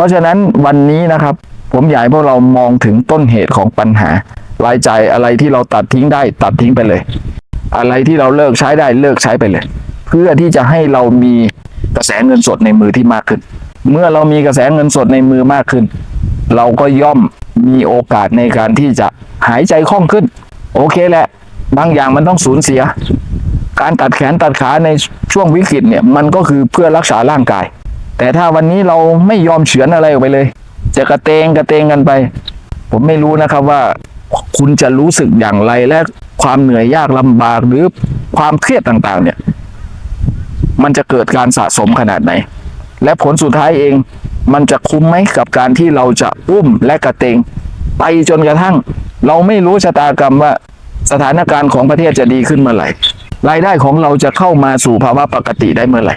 ราะฉะนั้นวันนี้นะครับ ผมอยากให้พวกเรามองถึงต้นเหตุของปัญหา รายจ่ายอะไรที่เราตัดทิ้งได้ตัดทิ้งไปเลย อะไรที่เราเลิกใช้ได้เลิกใช้ไปเลย เพื่อที่จะให้เรามีกระแสเงินสดในมือที่มากขึ้น เมื่อเรามีกระแสเงินสดในมือมากขึ้น เราก็ย่อมมีโอกาสในการที่จะหายใจคล่องขึ้น โอเคแหละ บางอย่างมันต้องสูญเสีย การตัดแขนตัดขาในช่วงวิกฤตเนี่ยมันก็คือเพื่อรักษาร่างกาย แต่ถ้าวันนี้เราไม่ยอมเฉือนอะไรออกไปเลย จะกระเตงกระเตงกันไป ผมไม่รู้นะครับว่าคุณจะรู้สึกอย่างไรและความเหนื่อยยากลำบากหรือความเครียดต่างๆ เนี่ย มันจะเกิดการสะสมขนาดไหน และผลสุดท้ายเอง มันจะคุ้มไหมกับการที่เราจะอุ้มและกระเตง ไปจนกระทั่ง เราไม่รู้ชะตากรรมว่าสถานการณ์ของประเทศจะดีขึ้นเมื่อไหร่รายได้ของเราจะเข้ามาสู่ภาวะปกติได้เมื่อไหร่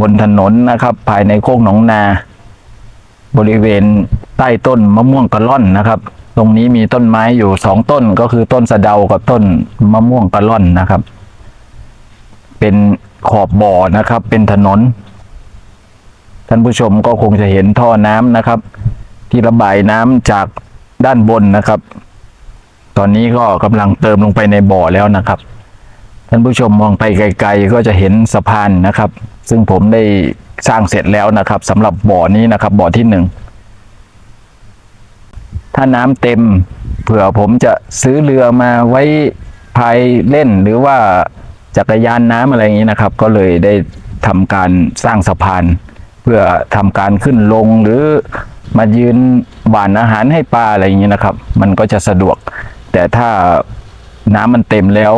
บนถนนนะครับ ภายในโคกหนองนา บริเวณใต้ต้นมะม่วงกะล่อนนะครับ ตรงนี้มีต้นไม้อยู่สองต้นก็คือต้นสะเดากับต้นมะม่วงกะล่อนนะครับ เป็นขอบบ่อนะครับ เป็นถนน ท่านผู้ชมก็คงจะเห็นท่อน้ำนะครับ ที่ระบายน้ำจากด้านบนนะครับ ตอนนี้ก็กำลังเติมลงไปในบ่อแล้วนะครับ ท่านผู้ชมมองไปไกล ๆ ก็จะเห็นสะพานนะครับ ซึ่งผมได้สร้างเสร็จแล้วนะครับสำหรับบ่อนี้นะครับบ่อที่หนึ่งถ้าน้ำเต็มเผื่อผมจะซื้อเรือมาไว้พายเล่นหรือว่าจักรยานน้ำอะไรอย่างนี้นะครับ ก็เลยได้ทำการสร้างสะพาน เพื่อทำการขึ้นลงหรือมายืนหวานอาหารให้ปลาอะไรอย่างนี้นะครับ มันก็จะสะดวก แต่ถ้าน้ำมันเต็มแล้ว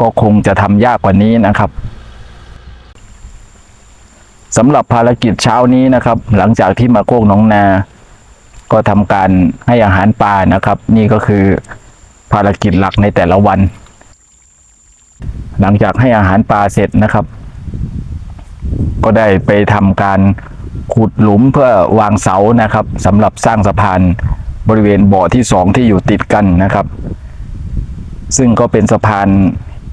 ก็คงจะทำยากกว่านี้นะครับสำหรับภารกิจเช้านี้นะครับ หลังจากที่มาโคกหนองนา ก็ทำการให้อาหารปลานะครับ นี่ก็คือภารกิจหลักในแต่ละวัน หลังจากให้อาหารปลาเสร็จนะครับ ก็ได้ไปทำการขุดหลุมเพื่อวางเสานะครับสำหรับสร้างสะพานบริเวณบ่อที่สองที่อยู่ติดกันนะครับ ซึ่งก็เป็นสะพาน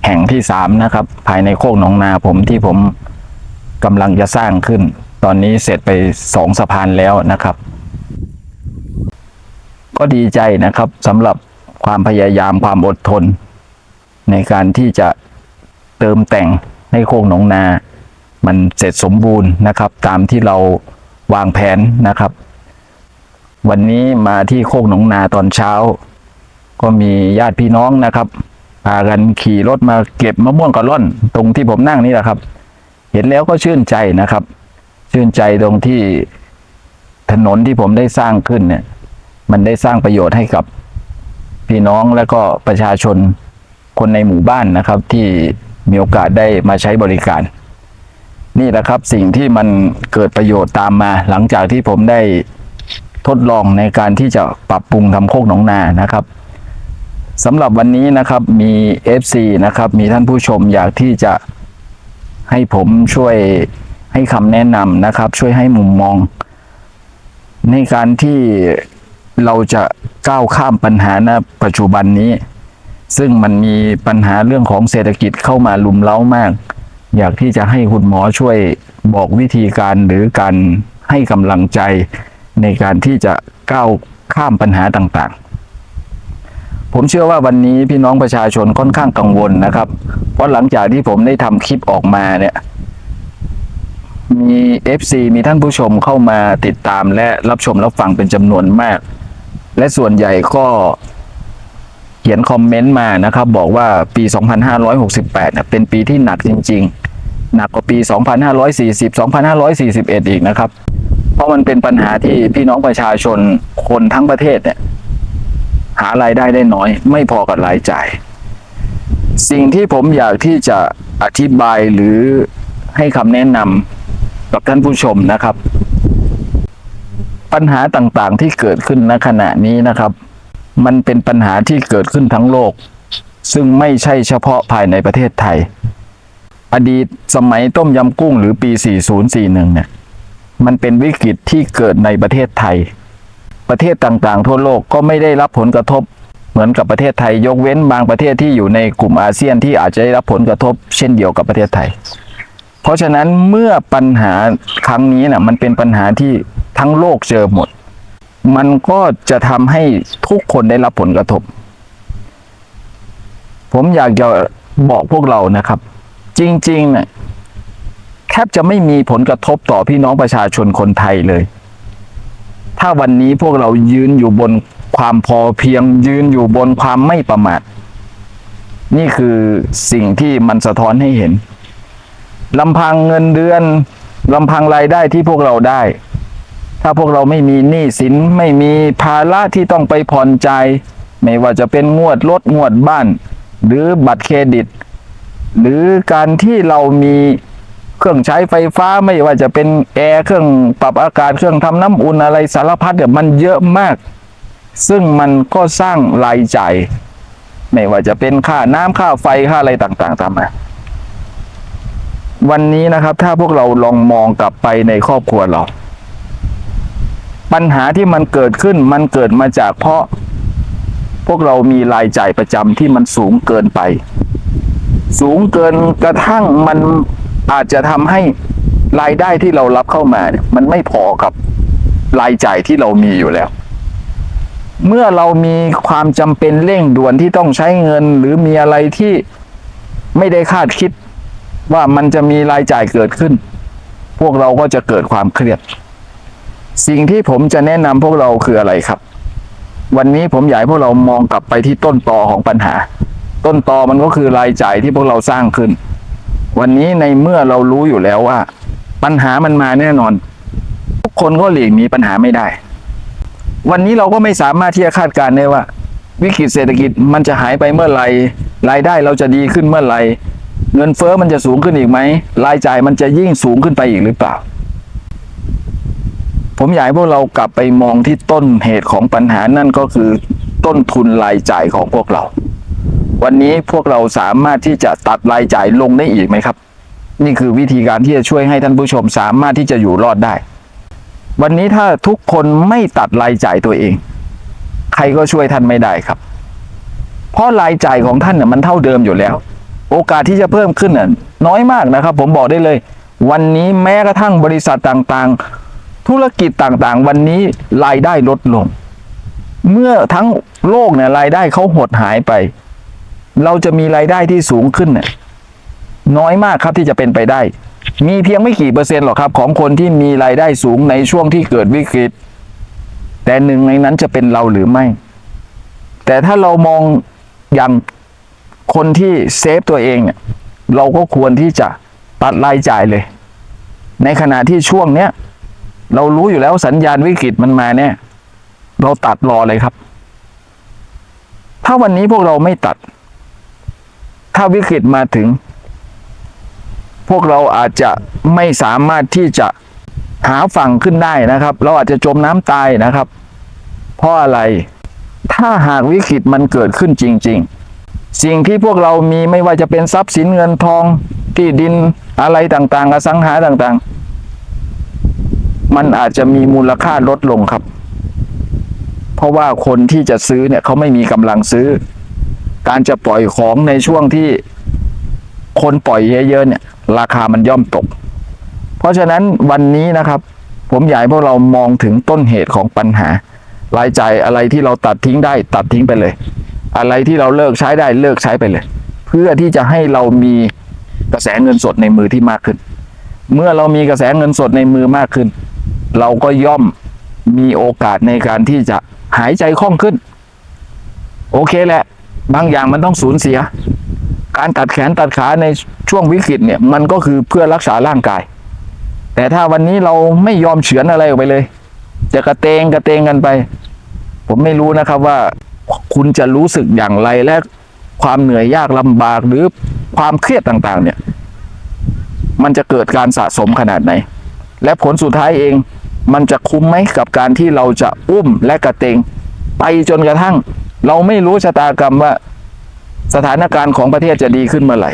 แห่งที่สามนะครับ ภายในโคกหนองนาผมที่ผมกำลังจะสร้างขึ้น ตอนนี้เสร็จไปสองสะพานแล้วนะครับ ก็ดีใจนะครับสำหรับความพยายามความอดทน ในการที่จะเติมแต่งให้โคกหนองนา มันเสร็จสมบูรณ์นะครับ ตามที่เราวางแผนนะครับ วันนี้มาที่โคกหนองนาตอนเช้า ก็มีญาติพี่น้องนะครับ พากันขี่รถมาเก็บมะม่วงกะล่อน ตรงที่ผมนั่งนี่แหละครับ เห็นแล้วก็ชื่นใจนะครับ ชื่นใจตรงที่ถนนที่ผมได้สร้างขึ้นเนี่ย มันได้สร้างประโยชน์ให้กับพี่น้องและก็ประชาชนคนในหมู่บ้านนะครับ ที่มีโอกาสได้มาใช้บริการ นี่แหละครับสิ่งที่มันเกิดประโยชน์ตามมา หลังจากที่ผมได้ทดลองในการที่จะปรับปรุงทำโคกหนองนานะครับ สำหรับวันนี้นะครับมี FC นะครับ มีท่านผู้ชมอยากที่จะให้ผมช่วยให้คำแนะนำนะครับ ช่วยให้มุมมอง ในการที่เราจะก้าวข้ามปัญหาณปัจจุบันนี้ ซึ่งมันมีปัญหาเรื่องของเศรษฐกิจเข้ามาลุมเล้ามาก อยากที่จะให้คุณหมอช่วยบอกวิธีการหรือการให้กำลังใจในการที่จะก้าวข้ามปัญหาต่างๆ ผมเชื่อว่าวันนี้พี่น้องประชาชนค่อนข้างกังวลนะครับ เพราะหลังจากที่ผมได้ทำคลิปออกมาเนี่ย มี FC มีท่านผู้ชมเข้ามาติดตามและรับชมรับฟังเป็นจำนวนมาก และส่วนใหญ่ก็เขียนคอมเมนต์มานะครับ บอกว่าปี 2568เนี่ยเป็นปีที่หนักจริง ๆ หนักกว่าปี 2540 2541 อีกนะครับ เพราะมันเป็นปัญหาที่พี่น้องประชาชนคนทั้งประเทศเนี่ย หารายได้ได้น้อย ไม่พอกับรายจ่าย สิ่งที่ผมอยากที่จะอธิบายหรือให้คำแนะนำกับท่านผู้ชมนะครับ ปัญหาต่างๆที่เกิดขึ้นณขณะนี้นะครับ มันเป็นปัญหาที่เกิดขึ้นทั้งโลก ซึ่งไม่ใช่เฉพาะภายในประเทศไทย อดีตสมัยต้มยำกุ้งหรือปี 4041 เนี่ย มันเป็นวิกฤตที่เกิดในประเทศไทย ประเทศต่างๆ ทั่วโลกก็ไม่ได้รับผลกระทบ เหมือนกับประเทศไทย ยกเว้นบางประเทศที่อยู่ในกลุ่มอาเซียนที่อาจจะได้รับผลกระทบ เช่นเดียวกับประเทศไทย เพราะฉะนั้นเมื่อปัญหาครั้งนี้นะมันเป็นปัญหาที่ทั้งโลกเจอหมด มันก็จะทำให้ทุกคนได้รับผลกระทบ ผมอยากจะบอกพวกเรานะครับ จริงๆนี่ยแทบจะไม่มีผลกระทบต่อพี่น้องประชาชนคนไทยเลย ถ้าวันนี้พวกเรายืนอยู่บนความพอเพียงยืนอยู่บนความไม่ประมาท นี่คือสิ่งที่มันสะท้อนให้เห็นลำพังเงินเดือนลำพังรายได้ที่พวกเราได้ ถ้าพวกเราไม่มีหนี้สินไม่มีภาระที่ต้องไปผ่อนใจ ไม่ว่าจะเป็นงวดรถงวดบ้าน หรือบัตรเครดิต หรือการที่เรามี เครื่องใช้ไฟฟ้าไม่ว่าจะเป็นแอร์เครื่องปรับอากาศเครื่องทำน้ำอุ่นอะไรสารพัดเนี่ยมันเยอะมาก ซึ่งมันก็สร้างรายจ่ายไม่ว่าจะเป็นค่าน้ำค่าไฟค่าอะไรต่างๆตามมาวันนี้นะครับ ถ้าพวกเราลองมองกลับไปในครอบครัวเรา ปัญหาที่มันเกิดขึ้นมันเกิดมาจากเพราะ พวกเรามีรายจ่ายประจำที่มันสูงเกินไป สูงเกินกระทั่งมัน อาจจะทำให้รายได้ที่เรารับเข้ามาเนี่ยมันไม่พอกับรายจ่ายที่เรามีอยู่แล้ว เมื่อเรามีความจำเป็นเร่งด่วนที่ต้องใช้เงิน หรือมีอะไรที่ไม่ได้คาดคิดว่ามันจะมีรายจ่ายเกิดขึ้น พวกเราก็จะเกิดความเครียด สิ่งที่ผมจะแนะนำพวกเราคืออะไรครับ วันนี้ผมอยากให้พวกเรามองกลับไปที่ต้นตอของปัญหา ต้นตอมันก็คือรายจ่ายที่พวกเราสร้างขึ้น วันนี้ในเมื่อเรารู้อยู่แล้วว่า ปัญหามันมาแน่นอน ทุกคนก็หลีกหนีปัญหาไม่ได้ วันนี้เราก็ไม่สามารถที่จะคาดการณ์ได้ว่า วิกฤตเศรษฐกิจมันจะหายไปเมื่อไหร่รายได้เราจะดีขึ้นเมื่อไหร่เงินเฟ้อมันจะสูงขึ้นอีกไหมรายจ่ายมันจะยิ่งสูงขึ้นไปอีกหรือเปล่า ผมอยากให้พวกเรากลับไปมองที่ต้นเหตุของปัญหานั่นก็คือต้นทุนรายจ่ายของพวกเรา วันนี้พวกเราสามารถที่จะตัดรายจ่ายลงได้อีกไหมครับ นี่คือวิธีการที่จะช่วยให้ท่านผู้ชมสามารถที่จะอยู่รอดได้ วันนี้ถ้าทุกคนไม่ตัดรายจ่ายตัวเอง ใครก็ช่วยท่านไม่ได้ครับ เพราะรายจ่ายของท่านน่ะมันเท่าเดิมอยู่แล้ว โอกาสที่จะเพิ่มขึ้นน่ะน้อยมากนะครับ ผมบอกได้เลย วันนี้แม้กระทั่งบริษัทต่างๆ ธุรกิจต่างๆ วันนี้รายได้ลดลง เมื่อทั้งโลกเนี่ยรายได้เขาหดหายไป เราจะมีรายได้ที่สูงขึ้นเนี่ยน้อยมากครับที่จะเป็นไปได้ มีเพียงไม่กี่เปอร์เซ็นต์หรอกครับ ของคนที่มีรายได้สูงในช่วงที่เกิดวิกฤต แต่หนึ่งในนั้นจะเป็นเราหรือไม่ แต่ถ้าเรามองอย่างคนที่เซฟตัวเองเนี่ยเราก็ควรที่จะตัดรายจ่ายเลย ในขณะที่ช่วงเนี้ยเรารู้อยู่แล้วสัญญาณวิกฤตมันมาเนี่ยเราตัดรอเลยครับ ถ้าวันนี้พวกเราไม่ตัด ถ้าวิกฤตมาถึง พวกเราอาจจะไม่สามารถที่จะหาฝั่งขึ้นได้นะครับ เราอาจจะจมน้ำตายนะครับ เพราะอะไร ถ้าหากวิกฤตมันเกิดขึ้นจริง ๆ สิ่งที่พวกเรามีไม่ว่าจะเป็นทรัพย์สินเงินทองที่ดินอะไรต่างๆอสังหาต่างๆ มันอาจจะมีมูลค่าลดลงครับ เพราะว่าคนที่จะซื้อเนี่ยเขาไม่มีกำลังซื้อ การจะปล่อยของในช่วงที่คนปล่อยเยอะๆเนี่ย ราคามันย่อมตก เพราะฉะนั้นวันนี้นะครับ ผมอยากให้พวกเรามองถึงต้นเหตุของปัญหา รายจ่ายอะไรที่เราตัดทิ้งได้ตัดทิ้งไปเลย อะไรที่เราเลิกใช้ได้เลิกใช้ไปเลย เพื่อที่จะให้เรามีกระแสเงินสดในมือที่มากขึ้น เมื่อเรามีกระแสเงินสดในมือมากขึ้น เราก็ย่อมมีโอกาสในการที่จะหายใจคล่องขึ้น โอเคแหละ บางอย่างมันต้องสูญเสีย การตัดแขนตัดขาในช่วงวิกฤตเนี่ยมันก็คือเพื่อรักษาร่างกาย แต่ถ้าวันนี้เราไม่ยอมเฉือนอะไรออกไปเลย จะกระเตงกระเตงกันไป ผมไม่รู้นะครับว่าคุณจะรู้สึกอย่างไรและความเหนื่อยยากลำบากหรือความเครียดต่างๆ เนี่ย มันจะเกิดการสะสมขนาดไหน และผลสุดท้ายเอง มันจะคุ้มไหมกับการที่เราจะอุ้มและกระเตง ไปจนกระทั่ง เราไม่รู้ชะตากรรมว่า สถานการณ์ของประเทศจะดีขึ้นเมื่อไหร่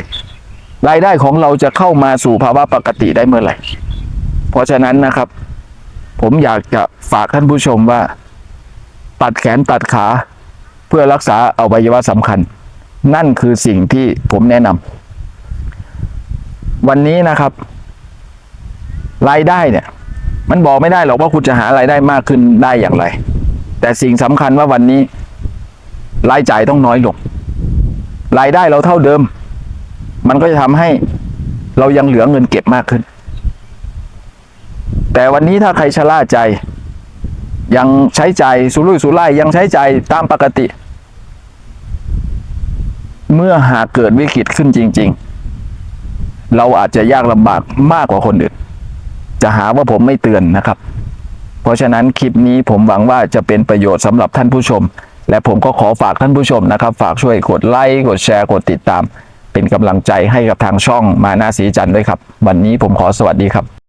รายได้ของเราจะเข้ามาสู่ภาวะปกติได้เมื่อไหร่ เพราะฉะนั้นนะครับ ผมอยากจะฝากท่านผู้ชมว่า ตัดแขนตัดขาเพื่อรักษาอวัยวะสำคัญ นั่นคือสิ่งที่ผมแนะนำวันนี้นะครับ รายได้เนี่ย มันบอกไม่ได้หรอกว่าคุณจะหารายได้มากขึ้นได้อย่างไร แต่สิ่งสำคัญว่าวันนี้ รายจ่ายต้องน้อยลงรายได้เราเท่าเดิม มันก็จะทำให้เรายังเหลือเงินเก็บมากขึ้น แต่วันนี้ถ้าใครชะล่าใจ ยังใช้จ่ายสุรุ่ยสุร่ายยังใช้จ่ายตามปกติ เมื่อหากเกิดวิกฤตขึ้นจริง ๆ เราอาจจะยากลำบากมากกว่าคนอื่น จะหาว่าผมไม่เตือนนะครับ เพราะฉะนั้นคลิปนี้ผมหวังว่าจะเป็นประโยชน์สำหรับท่านผู้ชม และผมก็ขอฝากท่านผู้ชมนะครับ ฝากช่วยกดไลค์กดแชร์กดติดตาม เป็นกำลังใจให้กับทางช่องมาหน้าสีจันทร์ด้วยครับ วันนี้ผมขอสวัสดีครับ